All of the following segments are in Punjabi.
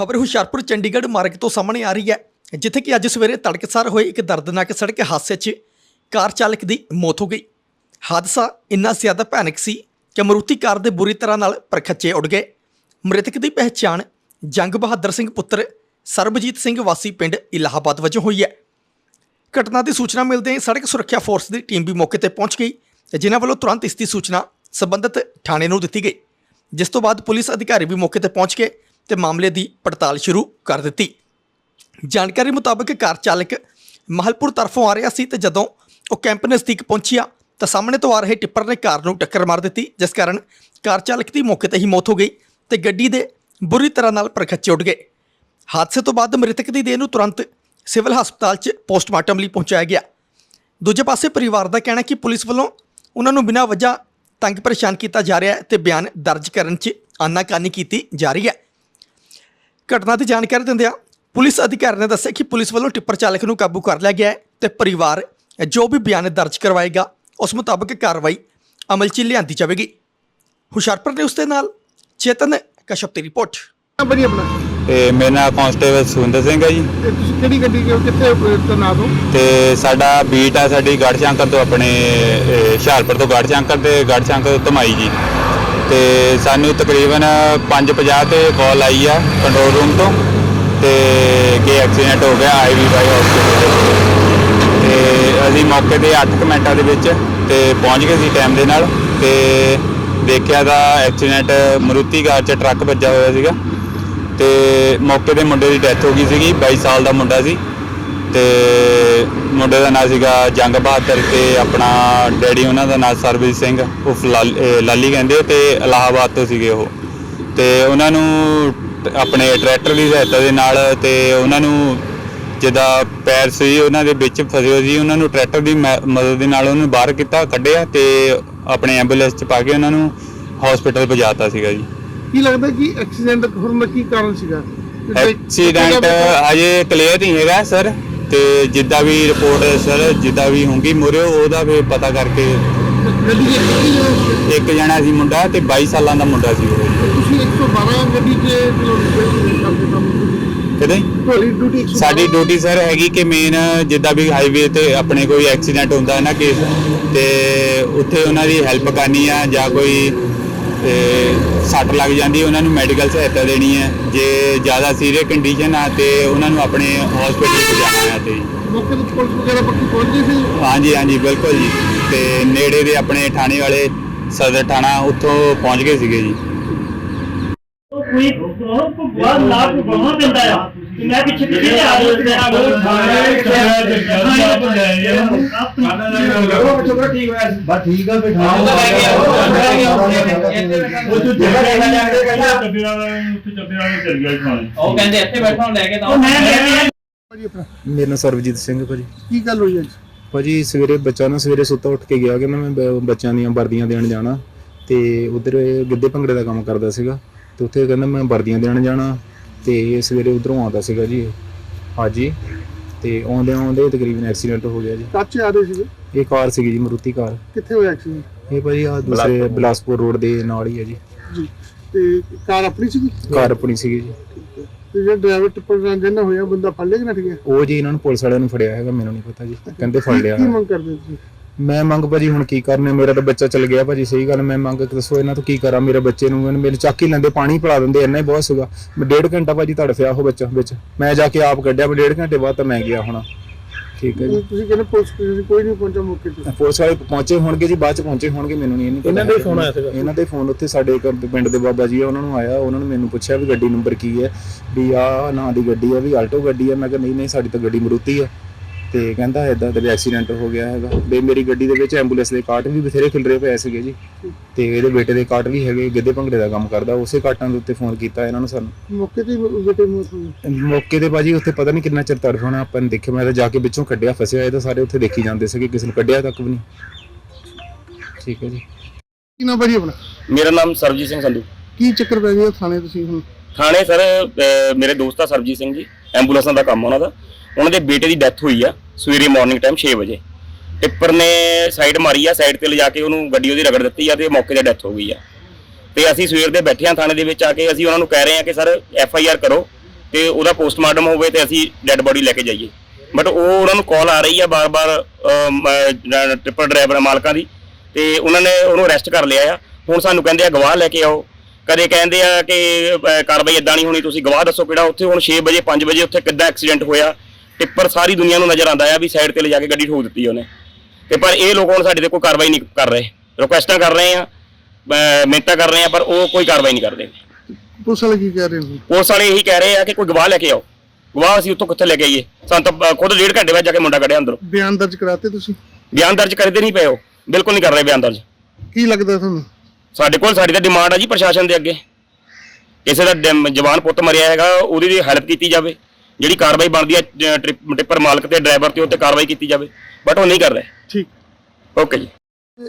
ਖਬਰ ਹੁਸ਼ਿਆਰਪੁਰ ਚੰਡੀਗੜ੍ਹ ਮਾਰਗ ਤੋਂ ਸਾਹਮਣੇ ਆ ਰਹੀ ਹੈ, ਜਿੱਥੇ ਕਿ ਅੱਜ ਸਵੇਰੇ ਤੜਕਸਾਰ ਹੋਏ ਇੱਕ ਦਰਦਨਾਕ ਸੜਕ ਹਾਦਸੇ 'ਚ ਕਾਰ ਚਾਲਕ ਦੀ ਮੌਤ ਹੋ ਗਈ। ਹਾਦਸਾ ਇੰਨਾ ਜ਼ਿਆਦਾ ਭਿਆਨਕ ਸੀ ਕਿ ਮਰੂਤੀ ਕਾਰ ਦੇ ਬੁਰੀ ਤਰ੍ਹਾਂ ਨਾਲ ਪਰਖੱਚੇ ਉੱਡ ਗਏ। ਮ੍ਰਿਤਕ ਦੀ ਪਹਿਚਾਣ ਜੰਗ ਬਹਾਦਰ ਸਿੰਘ ਪੁੱਤਰ ਸਰਬਜੀਤ ਸਿੰਘ ਵਾਸੀ ਪਿੰਡ ਇਲਾਹਾਬਾਦ ਵਜੋਂ ਹੋਈ ਹੈ। ਘਟਨਾ ਦੀ ਸੂਚਨਾ ਮਿਲਦੇ ਹੀ ਸੜਕ ਸੁਰੱਖਿਆ ਫੋਰਸ ਦੀ ਟੀਮ ਵੀ ਮੌਕੇ ਤੇ ਪਹੁੰਚ ਗਈ, ਜਿਨ੍ਹਾਂ ਵੱਲੋਂ ਤੁਰੰਤ ਇਸ ਦੀ ਸੂਚਨਾ ਸੰਬੰਧਿਤ ਥਾਣੇ ਨੂੰ ਦਿੱਤੀ ਗਈ। ਜਿਸ ਤੋਂ ਬਾਅਦ ਪੁਲਿਸ ਅਧਿਕਾਰੀ ਵੀ ਮੌਕੇ ਤੇ ਪਹੁੰਚ ਕੇ ਤੇ ਮਾਮਲੇ ਦੀ ਪੜਤਾਲ ਸ਼ੁਰੂ ਕਰ ਦਿੱਤੀ। ਜਾਣਕਾਰੀ ਮੁਤਾਬਕ ਕਾਰ ਚਾਲਕ ਮਹਲਪੁਰ ਤਰਫੋਂ ਆ ਰਿਹਾ ਸੀ ਤੇ ਜਦੋਂ ਉਹ ਕੈਂਪ ਨਜ਼ਦੀਕ ਪਹੁੰਚਿਆ ਤਾਂ ਸਾਹਮਣੇ ਤੋਂ ਆ ਰਹੇ ਟਿੱਪਰ ਨੇ ਕਾਰ ਨੂੰ ਟੱਕਰ ਮਾਰ ਦਿੱਤੀ, ਜਿਸ ਕਾਰਨ ਕਾਰ ਚਾਲਕ ਦੀ ਮੌਕੇ ਤੇ ਹੀ ਮੌਤ ਹੋ ਗਈ ਤੇ ਗੱਡੀ ਦੇ ਬੁਰੀ ਤਰ੍ਹਾਂ ਨਾਲ ਪਰਖੱਚੇ ਉੱਡ ਗਏ। ਹਾਦਸੇ ਤੋਂ ਬਾਅਦ ਮ੍ਰਿਤਕ ਦੀ ਦੇਹ ਨੂੰ ਤੁਰੰਤ ਸਿਵਲ ਹਸਪਤਾਲ 'ਚ ਪੋਸਟਮਾਰਟਮ ਲਈ ਪਹੁੰਚਾਇਆ ਗਿਆ। ਦੂਜੇ ਪਾਸੇ ਪਰਿਵਾਰ ਦਾ ਕਹਿਣਾ ਕਿ ਪੁਲਿਸ ਵੱਲੋਂ ਉਹਨਾਂ ਨੂੰ ਬਿਨਾਂ ਵਜ੍ਹਾ ਤੰਗ ਪਰੇਸ਼ਾਨ ਕੀਤਾ ਜਾ ਰਿਹਾ ਹੈ ਤੇ ਬਿਆਨ ਦਰਜ ਕਰਨ 'ਚ ਆਨਾਕਾਨੀ ਕੀਤੀ ਜਾ ਰਹੀ ਹੈ। ਘਟਨਾ ਦੀ ਜਾਣਕਾਰੀ ਦਿੰਦਿਆਂ ਪੁਲਿਸ ਅਧਿਕਾਰੀ ਨੇ ਦੱਸਿਆ ਕਿ ਪੁਲਿਸ ਵੱਲੋਂ ਟਿੱਪਰ ਚਾਲਕ ਨੂੰ ਕਾਬੂ ਕਰ ਲਿਆ ਗਿਆ ਹੈ ਤੇ ਪਰਿਵਾਰ ਜੋ ਵੀ ਬਿਆਨ ਦਰਜ ਕਰਵਾਏਗਾ ਉਸ ਮੁਤਾਬਕ ਕਾਰਵਾਈ ਅਮਲ 'ਚ ਲਿਆਂਦੀ ਜਾਵੇਗੀ। ਹੁਸ਼ਿਆਰਪੁਰ ਨੇ ਉਸ ਦੇ ਨਾਲ ਚੇਤਨ ਕਸ਼ਪ ਦੀ ਰਿਪੋਰਟ। ਬਣੀ ਆਪਣਾ? ਤੇ ਮੇਰਾ ਨਾਮ ਕਾਂਸਟੇਬਲ ਸੁਰਿੰਦਰ ਸਿੰਘ ਹੈ ਜੀ। ਤੇ ਤੁਸੀਂ ਕਿਹੜੀ ਗੱਡੀ ਕਿ ਕਿੱਥੇ ਤਨਾਤ ਹੋ? ਤੇ ਸਾਡਾ ਬੀਟ ਆ ਸਾਡੀ ਗੜਸ਼ੰਕਰ ਤੋਂ ਆਪਣੇ ਹੁਸ਼ਿਆਰਪੁਰ ਤੋਂ ਗੜਸ਼ੰਕਰ ਤੇ ਗੜਸ਼ੰਕਰ ਤੋਂ ਧਮਾਈ ਜੀ। ਤੇ ਸਾਨੂੰ ਤਕਰੀਬਨ 5:50 ਤੇ ਕਾਲ ਆਈ ਆ ਕੰਟਰੋਲ ਰੂਮ ਤੋਂ ਤੇ ਕਿ ਐਕਸੀਡੈਂਟ ਹੋ ਗਿਆ ਆਈਵੀਵਾਈ ਹਸਪੀਟਲ ਤੇ ਅਸੀਂ ਮੌਕੇ ਤੇ 8 ਮਿੰਟਾਂ ਦੇ ਵਿੱਚ ਤੇ ਪਹੁੰਚ ਗਏ ਸੀ ਟਾਈਮ ਦੇ ਨਾਲ ਤੇ ਦੇਖਿਆ ਤਾਂ ਐਕਸੀਡੈਂਟ ਮਰੂਤੀ ਕਾਰ 'ਚ ਟਰੱਕ ਵੱਜਾ ਹੋਇਆ ਸੀਗਾ। ਤੇ ਮੌਕੇ ਤੇ ਮੁੰਡੇ ਦੀ ਡੈਥ ਹੋ ਗਈ ਸੀਗੀ 22 ਸਾਲ ਦਾ ਮੁੰਡਾ ਸੀ। ਤੇ ਮੁੰਡੇ ਦਾ ਨਾਂ ਸੀਗਾ ਜੰਗ ਬਹਾਦਰ ਤੇ ਆਪਣਾ ਡੈਡੀ ਉਹਨਾਂ ਦਾ ਨਾਂ ਸਰਬਜੀਤ ਸਿੰਘ ਉਹ ਲਾਲੀ ਕਹਿੰਦੇ ਤੇ ਇਲਾਹਾਬਾਦ ਤੋਂ ਸੀਗੇ ਉਹ। ਤੇ ਉਹਨਾਂ ਨੂੰ ਆਪਣੇ ਟਰੈਕਟਰ ਦੀ ਸਹਾਇਤਾ ਦੇ ਨਾਲ ਤੇ ਉਹਨਾਂ ਨੂੰ ਜਿੱਦਾਂ ਪੈਰ ਸੀ ਉਹਨਾਂ ਦੇ ਵਿੱਚ ਫਸੇ ਹੋਏ ਸੀ ਉਹਨਾਂ ਨੂੰ ਟਰੈਕਟਰ ਦੀ ਮਦਦ ਦੇ ਨਾਲ ਉਹਨੂੰ ਬਾਹਰ ਕੀਤਾ ਕੱਢਿਆ ਤੇ ਆਪਣੇ ਐਂਬੂਲੈਂਸ 'ਚ ਪਾ ਕੇ ਉਹਨਾਂ ਨੂੰ ਹਸਪੀਟਲ ਪਹੁੰਚਾਤਾ ਸੀਗਾ ਜੀ। ਕੀ ਲੱਗਦਾ ਕਿ ਐਕਸੀਡੈਂਟ ਹੋਣ ਦਾ ਕੀ ਕਾਰਨ ਸੀਗਾ? ਐਕਸੀਡੈਂਟ ਅਜੇ ਕਲੀਅਰ ਨਹੀਂ ਹੈਗਾ ਸਰ ਤੇ ਜਿੱਦਾਂ ਵੀ ਰਿਪੋਰਟ ਸਰ ਜਿੱਦਾਂ ਵੀ ਹੋਊਗੀ ਮੁਰਿਓ ਉਹਦਾ ਵੀ ਪਤਾ ਕਰਕੇ ਇੱਕ ਜਣਾ ਸੀ ਮੁੰਡਾ ਤੇ 22 ਸਾਲਾਂ ਦਾ ਮੁੰਡਾ ਸੀ ਉਹ। ਤੁਸੀਂ 112 ਗੱਡੀ 'ਚ ਕਰਦੇ ਕੰਮ ਕਿਤੇ? ਤੁਹਾਡੀ ਡਿਊਟੀ 112 ਸਾਡੀ ਡਿਊਟੀ ਸਰ ਹੈਗੀ ਕਿ ਮੇਨ ਜਿੱਦਾਂ ਵੀ ਹਾਈਵੇ ਤੇ ਆਪਣੇ ਕੋਈ ਐਕਸੀਡੈਂਟ ਹੁੰਦਾ ਹੈ ਨਾ ਕੇਸ ਤੇ ਉੱਥੇ ਉਹਨਾਂ ਦੀ ਹੈਲਪ ਕਰਨੀ ਆ ਜਾਂ ਕੋਈ ਤੇ ਸੱਟ ਲੱਗ ਜਾਂਦੀ ਉਹਨਾਂ ਨੂੰ ਮੈਡੀਕਲ ਸਹਾਇਤਾ ਦੇਣੀ ਹੈ। ਜੇ ਜ਼ਿਆਦਾ ਸੀਰੀਅਸ ਕੰਡੀਸ਼ਨ ਆ ਤੇ ਉਹਨਾਂ ਨੂੰ ਆਪਣੇ ਹਸਪੀਟਲ ਪਹੁੰਚਾਉਣਾ ਹੈ ਤੇ। ਮੌਕੇ ਤੇ ਪੁਲਿਸ ਵਗੈਰਾ ਪੱਕੀ ਪਹੁੰਚ ਗਈ ਸੀ? ਹਾਂਜੀ ਹਾਂਜੀ ਬਿਲਕੁਲ ਜੀ। ਤੇ ਨੇੜੇ ਦੇ ਆਪਣੇ ਥਾਣੇ ਵਾਲੇ ਸਦਰ ਥਾਣਾ ਉੱਥੋਂ ਪਹੁੰਚ ਗਏ ਸੀਗੇ ਜੀ। ਕੋਈ ਬਹੁਤ ਬਹੁਤ ਲਾਭ ਬਹੁਤ ਦਿੰਦਾ ਆ। ਕਿ ਮੈਂ ਪਿੱਛੇ ਪਿੱਛੇ ਆ ਰਿਹਾ ਤੇ ਆ ਬਸ ਠੀਕ ਆ ਬਿਠਾ ਉਹ ਕਹਿੰਦੇ ਇੱਥੇ ਬੈਠਾ ਲੈ ਕੇ ਤਾਂ ਮੈਂ ਭਾਜੀ ਆਪਣਾ। ਮੇਰਾ ਨਾਮ ਸਰਬਜੀਤ ਸਿੰਘ ਭਾਜੀ। ਕੀ ਗੱਲ ਹੋਈ ਅੱਜ? ਭਾਜੀ ਸਵੇਰੇ ਬੱਚਾ ਨਾ ਸਵੇਰੇ ਸੁੱਤਾ ਉੱਠ ਕੇ ਗਿਆ ਕਿ ਮੈਂ ਬੱਚਿਆਂ ਦੀਆਂ ਵਰਦੀਆਂ ਦੇਣ ਜਾਣਾ। ਤੇ ਉਧਰ ਗਿੱਧੇ ਭੰਗੜੇ ਦਾ ਕੰਮ ਕਰਦਾ ਸੀਗਾ। ਤੇ ਉੱਥੇ ਕਹਿੰਦਾ ਮੈਂ ਵਰਦੀਆਂ ਦੇਣ ਜਾਣਾ ਤੇ ਇਹ ਸਵੇਰੇ ਉਧਰੋਂ ਆਉਂਦਾ ਸੀਗਾ ਜੀ ਇਹ। ਹਾਂਜੀ। ਤੇ ਆਉਂਦੇ ਆਉਂਦੇ ਤਕਰੀਬਨ ਐਕਸੀਡੈਂਟ ਹੋ ਗਿਆ ਜੀ। ਕਾਚੇ ਆ ਰਹੇ ਸੀਗੇ? ਇਹ ਕਾਰ ਸੀਗੀ ਜੀ ਮਰੂਤੀ ਕਾਰ। ਕਿੱਥੇ ਹੋਇਆ ਐਕਸੀਡੈਂਟ? ਇਹ ਭਾਜੀ ਆ ਦੂਸਰੇ ਬਿਲਾਸਪੁਰ ਰੋਡ ਦੇ ਨਾਲ ਹੀ ਹੈ ਜੀ। ਜੀ। ਤੇ ਕਾਰ ਆਪਣੀ ਸੀਗੀ? ਕਾਰ ਆਪਣੀ ਸੀਗੀ ਜੀ। ਤੇ ਜਿਹੜਾ ਡਰਾਈਵਰ ਟਿੱਪਰ ਨਾਲ ਜਿਹਨਾਂ ਹੋਇਆ ਬੰਦਾ ਫੜ ਲਿਆ ਕਿ ਨਾ ਗਿਆ ਉਹ ਜੀ ਇਹਨਾਂ ਨੂੰ ਪੁਲਿਸ ਵਾਲਿਆਂ ਨੂੰ ਫੜਿਆ ਹੈਗਾ ਮੈਨੂੰ ਨਹੀਂ ਪਤਾ ਜੀ। ਕਹਿੰਦੇ ਫੜ ਲਿਆ। ਕੀ ਮੰਗ ਕਰਦੇ ਤੁਸੀਂ? ਮੈਂ ਮੰਗ ਭਾਜੀ ਹੁਣ ਕੀ ਕਰਨੇ ਮੇਰਾ ਤਾਂ ਬੱਚਾ ਚਲ ਗਿਆ ਭਾਜੀ ਸਹੀ ਗੱਲ ਮੈਂ ਮੰਗ ਦੱਸੋ ਇਹਨਾਂ ਤੋਂ ਕੀ ਕਰਾਂ? ਮੇਰੇ ਬੱਚੇ ਨੂੰ ਮੈਨੂੰ- ਮੇਰੇ ਚੱਕ ਹੀ ਲੈਂਦੇ ਪਾਣੀ ਪਿਲਾ ਦਿੰਦੇ ਇੰਨਾ ਹੀ ਬਹੁਤ ਸੀਗਾ। ਮੈਂ ਡੇਢ ਘੰਟਾ ਭਾਜੀ ਤੜਫਿਆ ਉਹ ਬੱਚਾ ਵਿੱਚ। ਮੈਂ ਜਾ ਕੇ ਆਪ ਕੱਢਿਆ ਮੈਂ ਡੇਢ ਘੰਟੇ ਬਾਅਦ ਤਾਂ ਮੈਂ ਗਿਆ ਹੋਣਾ। ਠੀਕ ਹੈ ਜੀ। ਤੁਸੀਂ ਕਹਿੰਦੇ ਪੁਲਿਸ ਕੋਈ ਕੋਈ ਨਹੀਂ ਪਹੁੰਚਾ ਮੌਕੇ ਤੇ। ਪੁਲਿਸ ਵਾਲੇ ਪਹੁੰਚੇ ਹੋਣਗੇ ਜੀ ਬਾਅਦ ਚ ਪਹੁੰਚੇ ਹੋਣਗੇ ਮੈਨੂੰ ਨਹੀਂ ਇਹ ਨਹੀਂ ਇਹਨਾਂ ਦੇ ਫੋਨ ਆਇਆ ਸੀਗਾ। ਇਹਨਾਂ ਦੇ ਫੋਨ ਉੱਥੇ ਸਾਡੇ ਇੱਕ ਪਿੰਡ ਦੇ ਬਾਬਾ ਜੀ ਆ ਉਹਨਾਂ ਨੂੰ ਆਇਆ ਉਹਨਾਂ ਨੇ ਮੈਨੂੰ ਪੁੱਛਿਆ ਵੀ ਗੱਡੀ ਨੰਬਰ ਕੀ ਹੈ? ਵੀ ਆ ਨਾਂ ਦੀ ਗੱਡੀ ਹੈ ਵੀ ਆਲਟੋ ਗੱਡੀ ਹੈ ਮੈਂ ਕਿਹਾ ਨਹੀਂ ਨਹੀਂ ਸਾਡੀ ਤਾਂ ਗੱਡੀ ਮਰੂਤੀ ਹੈ ਤੇ ਕਹਿੰਦਾ ਇਦਾਂ ਤੇ ਐਕਸੀਡੈਂਟ ਹੋ ਗਿਆ ਹੈਗਾ। ਤੇ ਮੇਰੀ ਗੱਡੀ ਦੇ ਵਿੱਚ ਐਂਬੂਲੈਂਸ ਦੇ ਕਾਰਟ ਵੀ ਬਥੇਰੇ ਖਿਲਰੇ ਪਏ ਸੀਗੇ ਜੀ। ਤੇ ਇਹਦੇ ਬੇਟੇ ਦੇ ਕਾਰਟ ਵੀ ਹੈਗੇ ਗਿੱਧੇ ਭੰਗੜੇ ਦਾ ਕੰਮ ਕਰਦਾ ਉਸੇ ਕਾਰਟਾਂ ਦੇ ਉੱਤੇ ਫੋਨ ਕੀਤਾ ਇਹਨਾਂ ਨੂੰ ਸਾਨੂੰ। ਮੌਕੇ ਤੇ ਬੇਟੇ ਮੌਕੇ ਤੇ ਬਾਜੀ ਉੱਥੇ ਪਤਾ ਨਹੀਂ ਕਿੰਨਾ ਚਿਰ ਤੜਫਣਾ ਆਪਾਂ ਨੇ ਦੇਖਿਆ ਮੈਂ ਤਾਂ ਜਾ ਕੇ ਵਿੱਚੋਂ ਕੱਢਿਆ ਫਸਿਆ ਇਹ ਤਾਂ ਸਾਰੇ ਉੱਥੇ ਦੇਖੀ ਜਾਂਦੇ ਸੀਗੇ ਕਿਸੇ ਨੂੰ ਕੱਢਿਆ ਤੱਕ ਵੀ ਨਹੀਂ ਠੀਕ ਹੈ ਜੀ। ਕੀ ਨਾ ਭਾਜੀ ਆਪਣਾ? ਮੇਰਾ ਨਾਮ ਸਰਬਜੀਤ ਸਿੰਘ ਸੰਧੂ। ਕੀ ਚੱਕਰ ਪੈ ਗਿਆ ਥਾਣੇ ਤੁਸੀਂ ਹੁਣ? ਥਾਣੇ ਸਰ ਮੇਰੇ ਦੋਸਤ ਆ ਸਰਬਜੀਤ ਸਿੰਘ ਜੀ। ਐਂਬੂਲੈਂਸਾਂ ਦਾ ਕੰਮ ਉਹਨਾਂ ਦਾ। ਉਹਨਾਂ ਦੇ ਬੇਟੇ ਦੀ ਡੈਥ ਹੋਈ ਆ ਸਵੇਰੇ ਮਾਰਨਿੰਗ ਟਾਈਮ 6 ਵਜੇ। ਟਿੱਪਰ ਨੇ ਸਾਈਡ ਮਾਰੀ ਆ ਸਾਈਡ ਤੇ ਲਿਜਾ ਕੇ ਉਹਨੂੰ ਗੱਡੀ ਉਹਦੀ ਰਗੜ ਦਿੱਤੀ ਆ ਤੇ ਮੌਕੇ ਤੇ ਡੈਥ ਹੋ ਗਈ ਆ। ਤੇ ਅਸੀਂ ਸਵੇਰ ਦੇ ਬੈਠੇ ਆ ਥਾਣੇ ਦੇ ਵਿੱਚ ਆ ਕੇ ਅਸੀਂ ਉਹਨਾਂ ਨੂੰ ਕਹਿ ਰਹੇ ਆ ਕਿ ਸਰ ਐਫ ਆਈ ਆਰ ਕਰੋ ਤੇ ਉਹਦਾ ਪੋਸਟਮਾਰਟਮ ਹੋਵੇ ਤੇ ਅਸੀਂ ਡੈੱਡ ਬੋਡੀ ਲੈ ਕੇ ਜਾਈਏ। ਬਟ ਉਹ ਉਹਨਾਂ ਨੂੰ ਕਾਲ ਆ ਰਹੀ ਆ ਬਾਰ-ਬਾਰ ਟ੍ਰਿਪਲ ਡਰਾਈਵਰ ਮਾਲਕਾਂ ਦੀ ਤੇ ਉਹਨਾਂ ਨੇ ਉਹਨੂੰ ਅਰੈਸਟ ਕਰ ਲਿਆ ਆ। ਹੁਣ ਸਾਨੂੰ ਕਹਿੰਦੇ ਆ ਗਵਾਹ ਲੈ ਕੇ ਆਓ। ਕਦੇ ਕਹਿੰਦੇ ਆ ਕਿ ਅਹ, ਕਾਰਵਾਈ ਇਦਾਂ ਨਹੀਂ ਹੋਣੀ ਤੁਸੀਂ ਗਵਾਹ ਦੱਸੋ ਕਿਹੜਾ ਉੱਥੇ ਹੁਣ 6 ਵਜੇ 5 ਵਜੇ ਉੱਥੇ ਕਿੱਦਾਂ ਐਕਸੀਡੈਂਟ ਹੋਇਆ ਟਿੱਪਰ ਸਾਰੀ ਦੁਨੀਆ ਨੂੰ ਨਜ਼ਰ ਆਉਂਦਾ ਆ ਵੀ ਸਾਈਡ ਤੇ ਲਿਜਾ ਕੇ ਗੱਡੀ ਠੋਕ ਦਿੱਤੀ ਉਹਨੇ। ਤੇ ਪਰ ਇਹ ਲੋਕ ਹੁਣ ਸਾਡੇ ਤੇ ਕੋਈ ਕਾਰਵਾਈ ਨਹੀਂ ਕਰ ਰਹੇ। ਰਿਕੁਐਸਟਾਂ ਕਰ ਰਹੇ ਆ ਅਹ, ਕਰ ਰਹੇ ਆ ਪਰ ਉਹ ਕੋਈ ਕਾਰਵਾਈ ਨਹੀਂ ਕਰਦੇ। ਪੁਲਿਸ ਵਾਲੇ ਕੀ ਕਹਿ ਰਹੇ ਨੇ? ਪੁਲਿਸ ਵਾਲੇ ਇਹੀ ਕਹਿ ਰਹੇ ਆ ਕਿ ਕੋਈ ਗਵਾਹ ਲੈ ਕੇ ਆਓ। ਗਵਾਹ ਅਸੀਂ ਉੱਥੋਂ ਕਿੱਥੇ ਲੈ ਕੇ ਆਈਏ? ਸਾਨੂੰ ਤਾਂ ਅਹ, ਖੁਦ ਡੇਢ ਘੰਟੇ ਬਾਅਦ ਜਾ ਕੇ ਮੁੰਡਾ ਕੱਢਿਆ ਅੰਦਰੋਂ। ਬਿਆਨ ਦਰਜ ਕਰਾਤੇ ਤੁਸੀਂ? ਬਿਆਨ ਦਰਜ ਕਰਦੇ ਨਹੀਂ ਪਏ ਉਹ। ਬਿਲਕੁਲ ਨਹੀਂ ਕਰ ਰਹੇ ਬਿਆਨ ਦਰਜ। ਕੀ ਲੱਗਦਾ ਤੁਹਾਨੂੰ? ਸਾਡੇ ਕੋਲ ਸਾਡੀ ਤਾਂ ਡਿਮਾਂਡ ਆ ਜੀ ਪ੍ਰਸ਼ਾਸਨ ਦੇ ਅੱਗੇ। ਕਿਸੇ ਦਾ ਡਿਮ- ਜਵਾਨ ਪੁੱਤ ਮਰਿਆ ਹੈਗਾ ਉਹਦੀ ਦੀ ਹੈਲਪ ਕੀਤੀ ਜਾਵੇ। ਜਿਹੜੀ ਕਾਰਵਾਈ ਬਣਦੀ ਹੈ ਟ੍ਰਿਪ- ਟਿੱਪਰ ਮਾਲਕ ਤੇ ਡਰਾਈਵਰ ਤੇ ਉੱਤੇ ਕਾਰਵਾਈ ਕੀਤੀ ਜਾਵੇ। ਬਟ ਉਹ ਨਹੀਂ ਕਰ ਰਹੇ। ਠੀਕ। ਓਕੇ ਜੀ।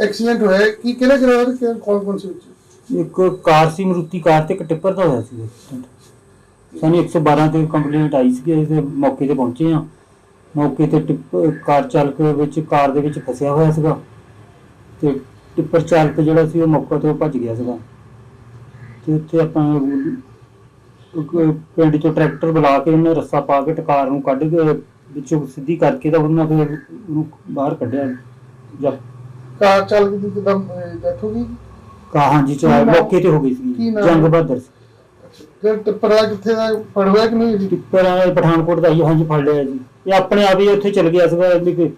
ਐਕਸੀਡੈਂਟ ਹੋਇਆ ਹੈ। ਕੀ ਕਿਹੜਾ ਕਿਹੜਾ ਹੋਇਆ ਤੇ ਕੌਣ ਕੌਣ ਸੀ ਵਿੱਚ? ਇੱਕ ਕਾਰ ਸੀ ਮਰੂਤੀ ਕਾਰ ਤੇ ਇੱਕ ਟਿੱਪਰ ਦਾ ਹੋਇਆ ਸੀ ਐਕਸੀਡੈਂਟ ਸਾਨੂੰ 112 ਤੇ ਕੰਪਲੇਂਟ ਆਈ ਸੀ ਅਸੀਂ ਤੇ ਮੌਕੇ ਤੇ ਪਹੁੰਚੇ ਆ ਮੌਕੇ ਤੇ ਟਿੱਪ ਕਾਰ ਚਾਲਕ ਵਿੱਚ ਕਾਰ ਦੇ ਵਿੱਚ ਫਸਿਆ ਹੋਇਆ ਸੀਗਾ। ਤੇ ਟਿੱਪਰ ਚਾਲਕ ਜਿਹੜਾ ਸੀ ਉਹ ਮੌਕੇ ਤੋਂ ਭੱਜ ਗਿਆ ਸੀਗਾ। ਤੇ ਉੱਥੇ ਆਪਾਂ ਪਿੰਡ ਚੋਂ ਟਰੈਕਟਰ ਬੁਲਾ ਕੇ ਉਹਨੇ ਰੱਸਾ ਪਾ ਕੇ ਟਕਾਰ ਨੂੰ ਕੱਢ ਕੇ ਵਿੱਚੋਂ ਸਿੱਧੀ ਕਰਕੇ ਤਾਂ ਉਹਨਾਂ ਫਿਰ ਉਹਨੂੰ ਬਾਹਰ ਕੱਢਿਆ। ਜਦ ਕਾਰ ਚਾਲਕ ਦੀ ਕਿਦਾਂ ਡੈਥ ਹੋ ਗਈ? ਕਾ ਹਾਂਜੀ ਚਾ ਕੀ ਨਾਮ- ਮੌਕੇ ਤੇ ਹੋ ਗਈ ਕੀ ਸੀ ਨਾਮ? ਜੰਗ ਬਹਾਦਰ। ਸੀ ਤੇ ਟਿੱਪਰ ਕਿੱਥੇ ਦਾ ਫੜਵਾਇਆ ਕਿ ਨਹੀਂ? ਜੀ ਟਿੱਪਰ ਵਾਲੇ ਪਠਾਨਕੋਟ ਦਾ ਹੀ ਹਾਂਜੀ ਫੜ ਲਿਆ ਜੀ। ਇਹ ਆਪਣੇ ਆਪ ਹੀ ਉੱਥੇ ਚਲ ਗਿਆ ਸੀਗਾ ਵੀ ਕਿ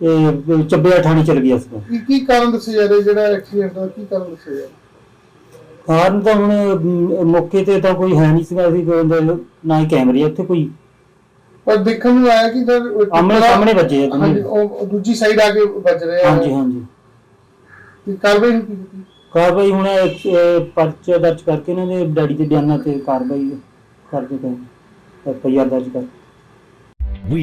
ਇਹ ਚੱਬਿਆ ਥਾਣੇ ਚਲ ਗਿਆ ਸੀਗਾ ਕੀ ਕੀ ਕਾਰਨ ਦੱਸੇ ਜਾ ਰਹੇ? ਜਿਹੜਾ ਐਕਸੀਡੈਂਟ ਦਾ ਕੀ ਕਾਰਨ ਦੱਸੇ ਜਾ ਰਹੇ? ਕਾਰਨ ਤਾਂ ਹੁਣ ਮੌਕੇ ਤੇ ਤਾਂ ਕੋਈ ਹੈ ਨਹੀਂ ਸੀਗਾ ਸੀ ਨਾ ਹੀ ਕੈਮਰੇ ਆ ਉੱਥੇ ਕੋਈ। ਪਰ ਦੇਖਣ ਨੂੰ ਆਇਆ ਕਿ ਇਧਰ ਆਮਣੇ ਸਾਹਮਣੇ ਵੱਜੇ ਆ। ਹਾਂਜੀ ਉਹ ਦੂਜੀ ਸਾਈਡ ਆ ਕੇ ਵੱਜ ਰਿਹਾ। ਹਾਂਜੀ ਹਾਂਜੀ। ਕੀ ਕਾਰਵਾਈ ਨਹੀਂ ਕੀਤੀ? ਕਾਰਵਾਈ ਹੁਣ ਪਰਚਾ ਦਰਜ ਕਰਕੇ ਇਹਨਾਂ ਦੇ ਡੈਡੀ ਦੇ ਬਿਆਨਾਂ ਤੇ ਕਾਰਵਾਈ ਕਰਦੇ ਪਏ ਐਫਆਈਆਰ ਦਰਜ ਕਰ We